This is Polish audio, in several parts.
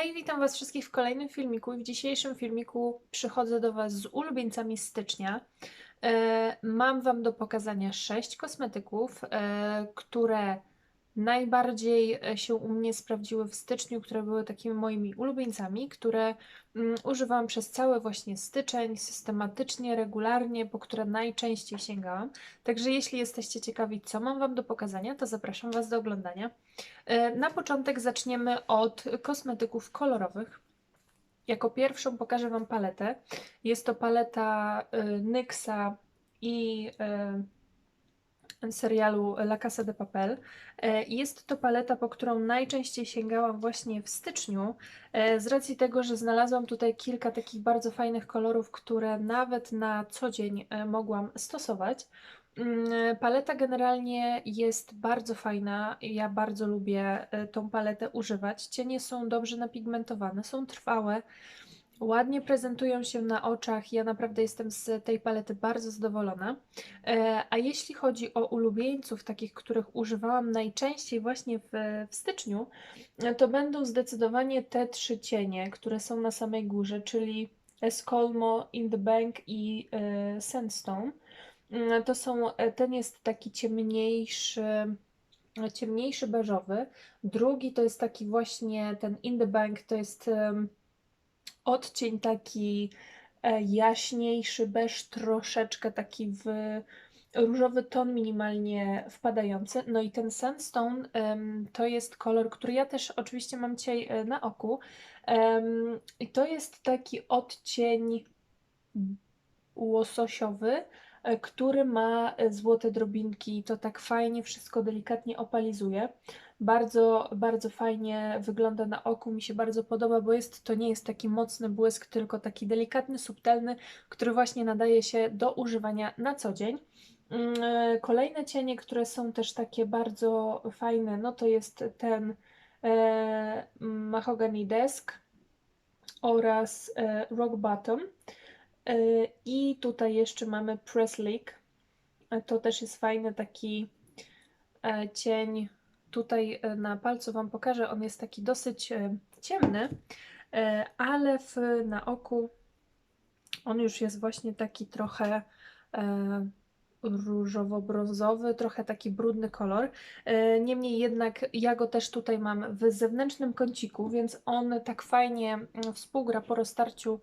Hej, witam Was wszystkich w kolejnym filmiku. W dzisiejszym filmiku przychodzę do Was z ulubieńcami stycznia. E, mam Wam do pokazania sześć kosmetyków, e, które najbardziej e, się u mnie sprawdziły w styczniu, które były takimi moimi ulubieńcami, które mm, używałam przez cały właśnie styczeń, systematycznie, regularnie, po które najczęściej sięgałam. Także jeśli jesteście ciekawi, co mam Wam do pokazania, to zapraszam Was do oglądania. E, Na początek zaczniemy od kosmetyków kolorowych. Jako pierwszą pokażę Wam paletę. Jest to paleta y, NYXa i y, serialu La Casa de Papel. E, Jest to paleta, po którą najczęściej sięgałam właśnie w styczniu, e, z racji tego, że znalazłam tutaj kilka takich bardzo fajnych kolorów, które nawet na co dzień e, mogłam stosować. Mm, Paleta generalnie jest bardzo fajna. Ja bardzo lubię tą paletę używać. Cienie są dobrze napigmentowane, są trwałe, ładnie prezentują się na oczach. Ja naprawdę jestem z tej palety bardzo zadowolona. E, A jeśli chodzi o ulubieńców, takich, których używałam najczęściej właśnie w, w styczniu, e, to będą zdecydowanie te trzy cienie, które są na samej górze, czyli Escolmo, In the Bank i e, Sandstone. Mm, To są, ten jest taki ciemniejszy, ciemniejszy beżowy. Drugi to jest taki właśnie ten In the Bank, to jest odcień taki e, jaśniejszy beż, troszeczkę taki w różowy ton minimalnie wpadający. No i ten Sandstone to jest kolor, który ja też oczywiście mam dzisiaj e, na oku. I to jest taki odcień łososiowy, e, który ma złote drobinki i to tak fajnie wszystko delikatnie opalizuje. Bardzo, bardzo fajnie wygląda na oku, mi się bardzo podoba, bo jest to nie jest taki mocny błysk, tylko taki delikatny, subtelny, który właśnie nadaje się do używania na co dzień. Mm, e, Kolejne cienie, które są też takie bardzo fajne, no to jest ten e, Mahogany Desk oraz e, Rock Bottom. E, I tutaj jeszcze mamy Press Leak. E, To też jest fajny taki e, cień. Tutaj e, na palcu Wam pokażę. On jest taki dosyć e, ciemny, e, ale w, na oku on już jest właśnie taki trochę różowo-brązowy, trochę taki brudny kolor. Niemniej jednak ja go też tutaj mam w zewnętrznym kąciku, więc on tak fajnie mm, współgra po roztarciu.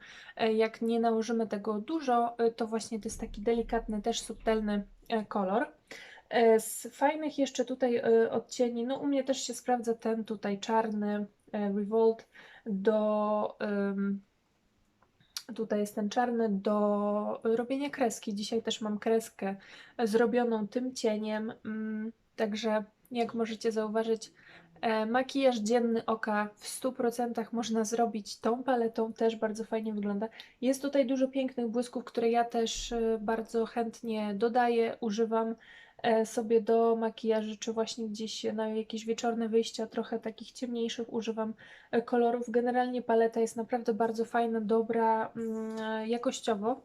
Jak nie nałożymy tego dużo, to właśnie to jest taki delikatny, też subtelny kolor. E, Z fajnych jeszcze tutaj e, odcieni, no u mnie też się sprawdza ten tutaj czarny e, Revolt do Tutaj jest ten czarny do robienia kreski. Dzisiaj też mam kreskę zrobioną tym cieniem. mm, Także jak możecie zauważyć, makijaż dzienny oka w 100% można zrobić tą paletą. Też bardzo fajnie wygląda. Jest tutaj dużo pięknych błysków, które ja też bardzo chętnie dodaję, używam sobie do makijażu, czy właśnie gdzieś na jakieś wieczorne wyjścia, trochę takich ciemniejszych używam e, kolorów. Generalnie paleta jest naprawdę bardzo fajna, dobra mm, e, jakościowo,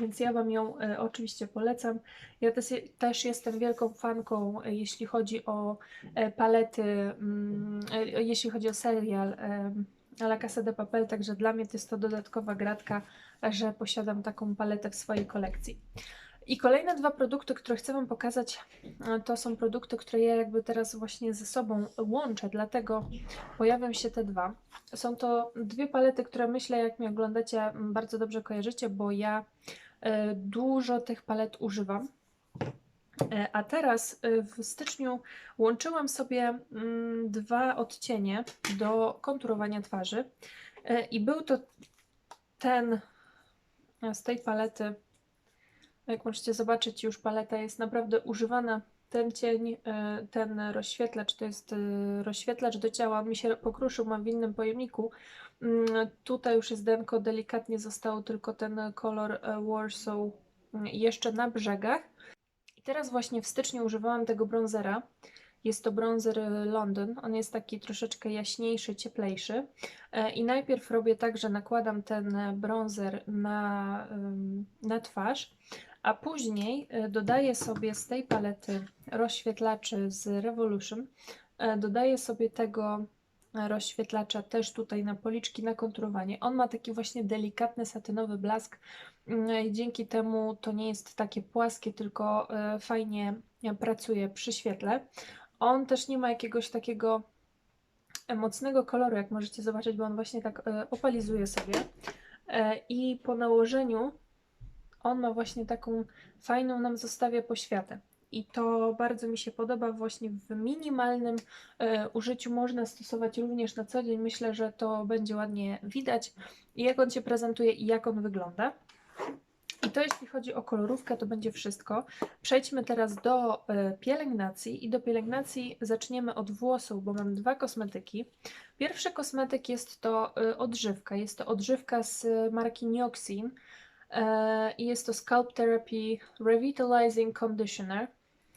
więc ja Wam ją e, oczywiście polecam. Ja też, też jestem wielką fanką, e, jeśli chodzi o e, palety, mm, e, jeśli chodzi o serial e, La Casa de Papel, także dla mnie to jest to dodatkowa gratka, że posiadam taką paletę w swojej kolekcji. I kolejne dwa produkty, które chcę Wam pokazać, e, to są produkty, które ja jakby teraz właśnie ze sobą łączę, dlatego pojawią się te dwa. Są to dwie palety, które myślę, jak mnie oglądacie, bardzo dobrze kojarzycie, bo ja e, dużo tych palet używam. E, A teraz w styczniu łączyłam sobie mm, dwa odcienie do konturowania twarzy. I był to ten z tej palety. Jak możecie zobaczyć, już paleta jest naprawdę używana. Ten cień, e, ten rozświetlacz, to jest e, rozświetlacz do ciała. Mi się pokruszył, mam w innym pojemniku. Mm, Tutaj już jest denko, delikatnie został tylko ten kolor e, Warsaw mm, jeszcze na brzegach. I teraz właśnie w styczniu używałam tego bronzera. Jest to bronzer London. On jest taki troszeczkę jaśniejszy, cieplejszy. I najpierw robię tak, że nakładam ten bronzer na, na twarz, a później e, dodaję sobie z tej palety rozświetlaczy z Revolution, e, dodaję sobie tego rozświetlacza też tutaj na policzki, na konturowanie. On ma taki właśnie delikatny satynowy blask. Mm, Dzięki temu to nie jest takie płaskie, tylko e, fajnie pracuje przy świetle. On też nie ma jakiegoś takiego mocnego koloru, jak możecie zobaczyć, bo on właśnie tak e, opalizuje sobie. E, I po nałożeniu on ma właśnie taką fajną nam zostawia poświatę. I to bardzo mi się podoba właśnie w minimalnym e, użyciu można stosować również na co dzień. Myślę, że to będzie ładnie widać, jak on się prezentuje i jak on wygląda. I to jeśli chodzi o kolorówkę, to będzie wszystko. Przejdźmy teraz do e, pielęgnacji i do pielęgnacji zaczniemy od włosów, bo mam dwa kosmetyki. Pierwszy kosmetyk jest to e, odżywka. Jest to odżywka z marki Nioxin i jest to Scalp Therapy Revitalizing Conditioner.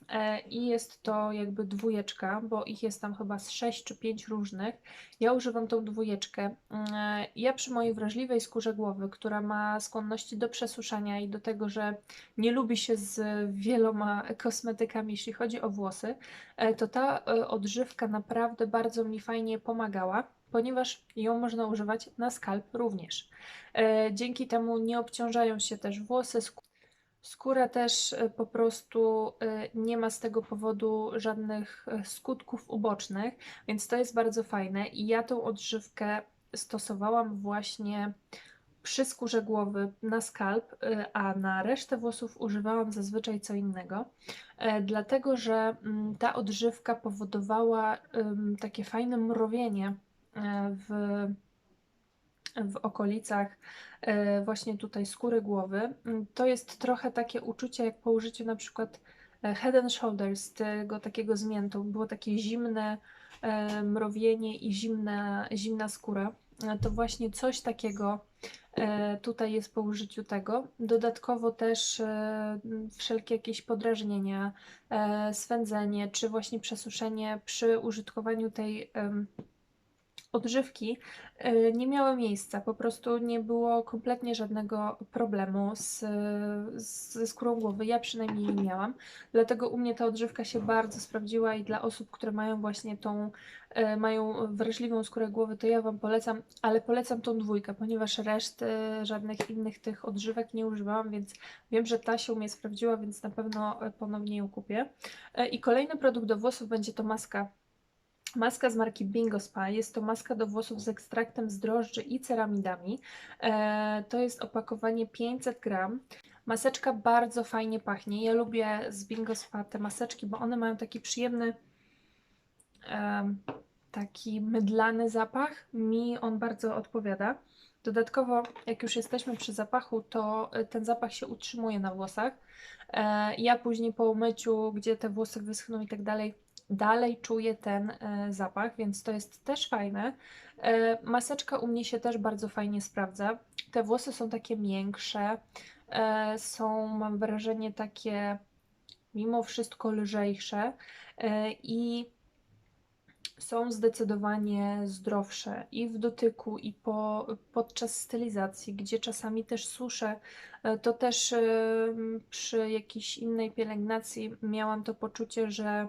E, I jest to jakby dwójeczka, bo ich jest tam chyba z 6 czy 5 różnych. Ja używam tą dwójeczkę. E, ja przy mojej wrażliwej skórze głowy, która ma skłonności do przesuszania i do tego, że nie lubi się z wieloma kosmetykami, jeśli chodzi o włosy, e, to ta odżywka naprawdę bardzo mi fajnie pomagała ponieważ ją można używać na skalp również. Dzięki temu nie obciążają się też włosy, Skóra też e, po prostu e, nie ma z tego powodu żadnych e, skutków ubocznych, więc to jest bardzo fajne. I ja tą odżywkę stosowałam właśnie przy skórze głowy na skalp, a na resztę włosów używałam zazwyczaj co innego, dlatego że mm, ta odżywka powodowała takie fajne mrowienie w w okolicach e, właśnie tutaj skóry głowy. Mm, to jest trochę takie uczucie jak po użyciu na przykład e, Head and Shoulders, tego takiego zmiętu. Było takie zimne e, mrowienie i zimna, zimna skóra. To właśnie coś takiego tutaj jest po użyciu tego. Dodatkowo też wszelkie jakieś podrażnienia, swędzenie, czy właśnie przesuszenie przy użytkowaniu tej odżywki e, nie miały miejsca. Po prostu nie było kompletnie żadnego problemu z, ze skórą głowy. Ja przynajmniej nie miałam. Dlatego u mnie ta odżywka się bardzo sprawdziła i dla osób, które mają właśnie tą, e, mają wrażliwą skórę głowy, to ja Wam polecam, ale polecam tą dwójkę, ponieważ reszty żadnych innych tych odżywek nie używałam, więc wiem, że ta się u mnie sprawdziła, więc na pewno ponownie ją kupię. E, I kolejny produkt do włosów będzie to maska Maska z marki Bingo Spa. Jest to maska do włosów z ekstraktem z drożdży i ceramidami. E, to jest opakowanie 500 gram. Maseczka bardzo fajnie pachnie. Ja lubię z Bingo Spa te maseczki, bo one mają taki przyjemny, e, taki mydlany zapach. Mi on bardzo odpowiada. Dodatkowo, jak już jesteśmy przy zapachu, to ten zapach się utrzymuje na włosach. E, ja później po umyciu, gdzie te włosy wyschną i tak dalej, dalej czuję ten e, zapach, więc to jest też fajne. E, maseczka u mnie się też bardzo fajnie sprawdza. Te włosy są takie miększe, e, są, mam wrażenie, takie mimo wszystko lżejsze i są zdecydowanie zdrowsze i w dotyku, i po, podczas stylizacji, gdzie czasami też suszę. To też przy jakiejś innej pielęgnacji miałam to poczucie, że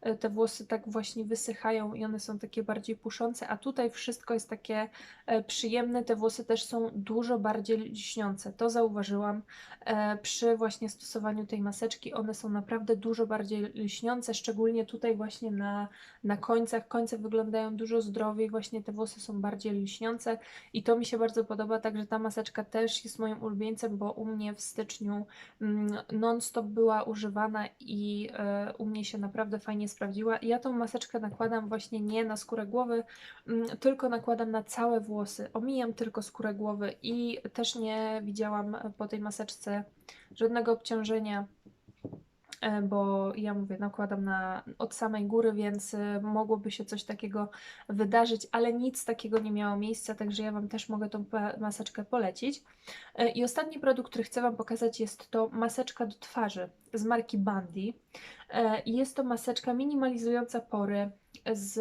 E, te włosy tak właśnie wysychają i one są takie bardziej puszące, a tutaj wszystko jest takie e, przyjemne. Te włosy też są dużo bardziej lśniące. To zauważyłam e, przy właśnie stosowaniu tej maseczki. One są naprawdę dużo bardziej lśniące, szczególnie tutaj właśnie na, na końcach. Końce wyglądają dużo zdrowiej, właśnie te włosy są bardziej lśniące i to mi się bardzo podoba, także ta maseczka też jest moim ulubieńcem, bo u mnie w styczniu mm, non-stop była używana i u mnie się naprawdę fajnie sprawdziła. Ja tą maseczkę nakładam właśnie nie na skórę głowy, mm, tylko nakładam na całe włosy. Omijam tylko skórę głowy i też nie widziałam po tej maseczce żadnego obciążenia E, bo ja mówię, nakładam na, od samej góry, więc e, mogłoby się coś takiego wydarzyć, ale nic takiego nie miało miejsca, także ja Wam też mogę tą maseczkę polecić. E, I ostatni produkt, który chcę Wam pokazać jest to maseczka do twarzy z marki Bandy. Jest to maseczka minimalizująca pory z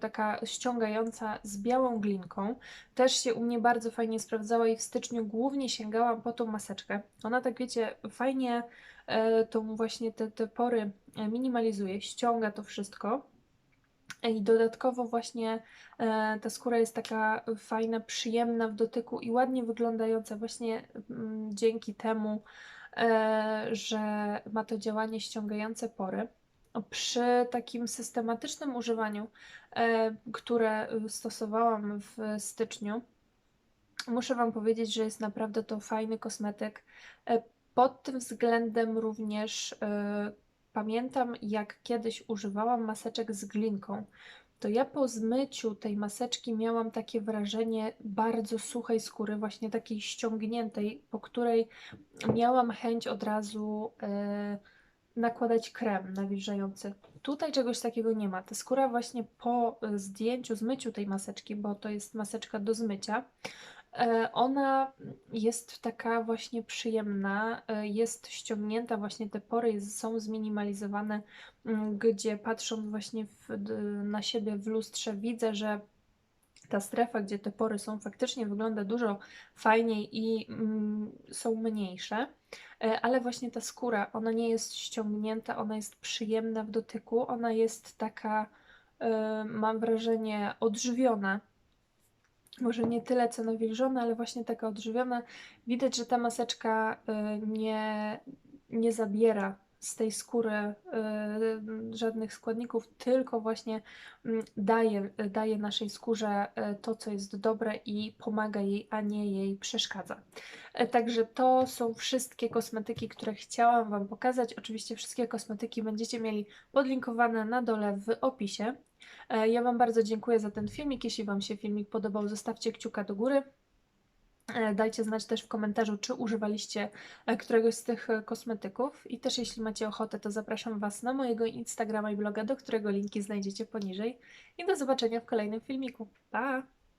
taka ściągająca z białą glinką. Też się u mnie bardzo fajnie sprawdzała i w styczniu głównie sięgałam po tą maseczkę. Ona tak wiecie, fajnie E, tą właśnie te, te pory minimalizuje, ściąga to wszystko. I dodatkowo właśnie e, ta skóra jest taka fajna, przyjemna w dotyku i ładnie wyglądająca właśnie mm, dzięki temu, e, że ma to działanie ściągające pory. Przy takim systematycznym używaniu, e, które stosowałam w styczniu, muszę Wam powiedzieć, że jest naprawdę to fajny kosmetyk. Pod tym względem również e, pamiętam, jak kiedyś używałam maseczek z glinką. To ja po zmyciu tej maseczki miałam takie wrażenie bardzo suchej skóry, właśnie takiej ściągniętej, po której miałam chęć od razu e, nakładać krem nawilżający. Tutaj czegoś takiego nie ma. Ta skóra właśnie po e, zdjęciu, zmyciu tej maseczki, bo to jest maseczka do zmycia, ona jest taka właśnie przyjemna, e, jest ściągnięta, właśnie te pory są zminimalizowane, mm, gdzie patrząc właśnie w, na siebie w lustrze widzę, że ta strefa, gdzie te pory są, faktycznie wygląda dużo fajniej i mm, są mniejsze, E, ale właśnie ta skóra, ona nie jest ściągnięta, ona jest przyjemna w dotyku, ona jest taka, e, mam wrażenie, odżywiona. Może nie tyle co nawilżona, ale właśnie taka odżywiona. Widać, że ta maseczka e, nie, nie zabiera z tej skóry e, żadnych składników, tylko właśnie mm, daje, daje naszej skórze e, to, co jest dobre i pomaga jej, a nie jej przeszkadza. E, Także to są wszystkie kosmetyki, które chciałam Wam pokazać. Oczywiście wszystkie kosmetyki będziecie mieli podlinkowane na dole w opisie. E, Ja Wam bardzo dziękuję za ten filmik. Jeśli Wam się filmik podobał, zostawcie kciuka do góry. E, Dajcie znać też w komentarzu, czy używaliście e, któregoś z tych e, kosmetyków. I też jeśli macie ochotę, to zapraszam Was na mojego Instagrama i bloga, do którego linki znajdziecie poniżej. I do zobaczenia w kolejnym filmiku. Pa!